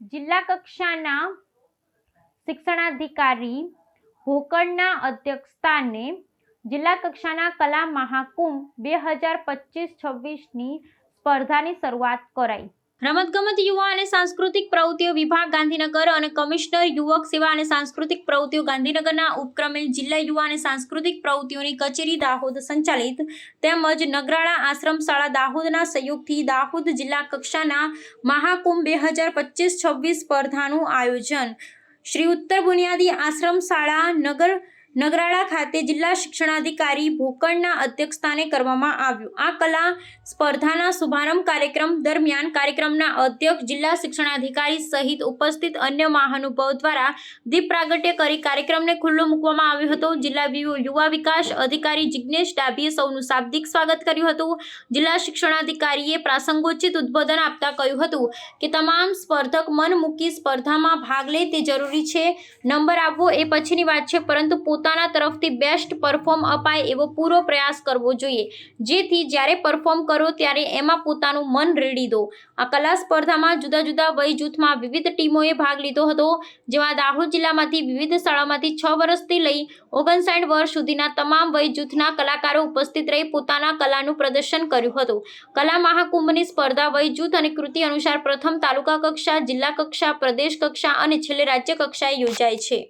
જિલ્લા કક્ષાના શિક્ષણાધિકારી ભોકડના અધ્યક્ષસ્થાને જિલ્લા કક્ષાના કલા મહાકુંભ બે હજાર પચીસ છવ્વીસની સ્પર્ધાની શરૂઆત કરાઈ. રમતગમત યુવા અને સાંસ્કૃતિક પ્રવૃત્તિઓ વિભાગ ગાંધીનગર અને કમિશનર યુવક સેવા અને સાંસ્કૃતિક પ્રવૃત્તિઓ ગાંધીનગરના ઉપક્રમે જિલ્લા યુવા અને સાંસ્કૃતિક પ્રવૃત્તિઓની કચેરી દાહોદ સંચાલિત તેમજ નગરાળા આશ્રમ શાળા દાહોદના સહયોગથી દાહોદ જિલ્લા કક્ષાના મહાકુંભ બે હજાર પચીસ છવ્વીસ સ્પર્ધાનું આયોજન. શ્રી ઉત્તર બુનિયાદી આશ્રમ શાળા નગર નગરાળા ખાતે જિલ્લા શિક્ષણાધિકારી ભોકણના અધ્યક્ષસ્થાને કરવામાં આવ્યું. આ કલા સ્પર્ધાના શુભારંભ કાર્યક્રમ દરમિયાન કાર્યક્રમના અધ્યક્ષ, જિલ્લા શિક્ષણાધિકારી સહિત ઉપસ્થિત અન્ય મહાનુભાવ દ્વારા દીપ પ્રાગટ્ય કરી કાર્યક્રમને ખુલ્લો મૂકવામાં આવ્યો હતો. જિલ્લા યુવા વિકાસ અધિકારી જિજ્ઞેશ ડાભીએ સૌનું શાબ્દિક સ્વાગત કર્યું હતું. જિલ્લા શિક્ષણાધિકારીએ પ્રાસંગોચિત ઉદ્બોધન આપતા કહ્યું હતું કે, તમામ સ્પર્ધક મન મૂકી સ્પર્ધામાં ભાગ લે, તે જરૂરી છે. નંબર આપવો એ પછીની વાત છે, પરંતુ પોતાના તરફથી બેસ્ટ પરફોર્મ અપાય એવો પૂરો પ્રયાસ કરવો જોઈએ. જેથી જ્યારે પરફોર્મ કરો ત્યારે એમાં પોતાનું મન રેડી દો. આ કલા સ્પર્ધામાં જુદા જુદા વય જૂથમાં વિવિધ ટીમોએ ભાગ લીધો હતો. જેમાં દાહોદ જિલ્લામાંથી વિવિધ શાળામાંથી છ વર્ષથી લઈ ઓગણસાઠ વર્ષ સુધીના તમામ વય જૂથના કલાકારો ઉપસ્થિત રહી પોતાના કલાનું પ્રદર્શન કર્યું હતું. કલા મહાકુંભની સ્પર્ધા વય જૂથ અને કૃતિ અનુસાર પ્રથમ તાલુકા કક્ષા, જિલ્લા કક્ષા, પ્રદેશ કક્ષા અને છેલ્લે રાજ્ય કક્ષાએ યોજાય છે.